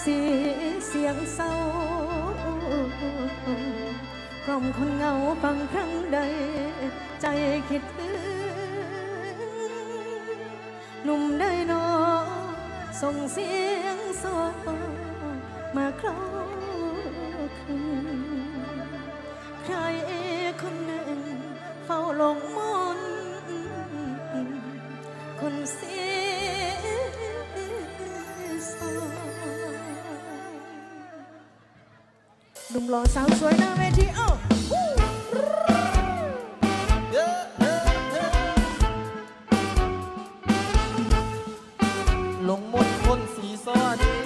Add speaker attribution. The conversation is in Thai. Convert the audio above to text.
Speaker 1: เสียงเศร้ากล่อมคนเงาฟังครั้งใด ใจคิดถึงหนุ่มได้นอส่งเสียงโซมาคลอคืนใครคนหนึ่ง เฝ้าหลงมนคนเสีย หนุ่มหล่อสาวสวยหน้าเวทีโอ้า
Speaker 2: ลงมนต์คนสีซ้อน